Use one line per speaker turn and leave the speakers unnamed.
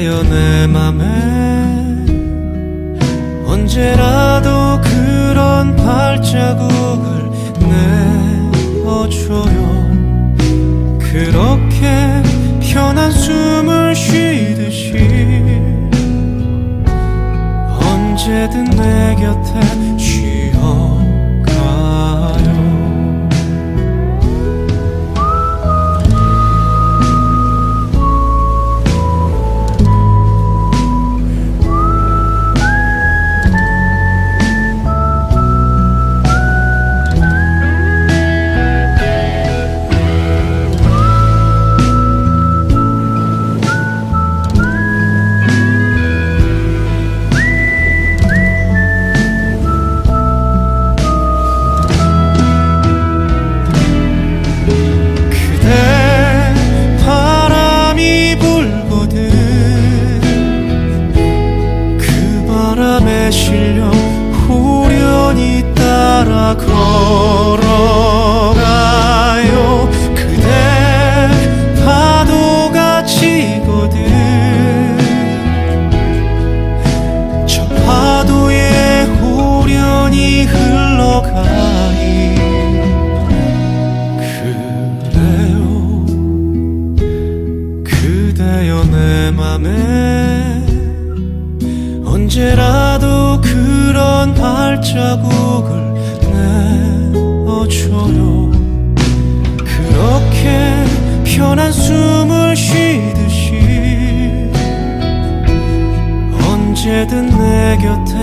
그대여 내 맘에 언제라도 그런 발자국 실려 호련히 따라 걸어 발자국을 내어줘요. 그렇게 편한 숨을 쉬듯이 언제든 내 곁에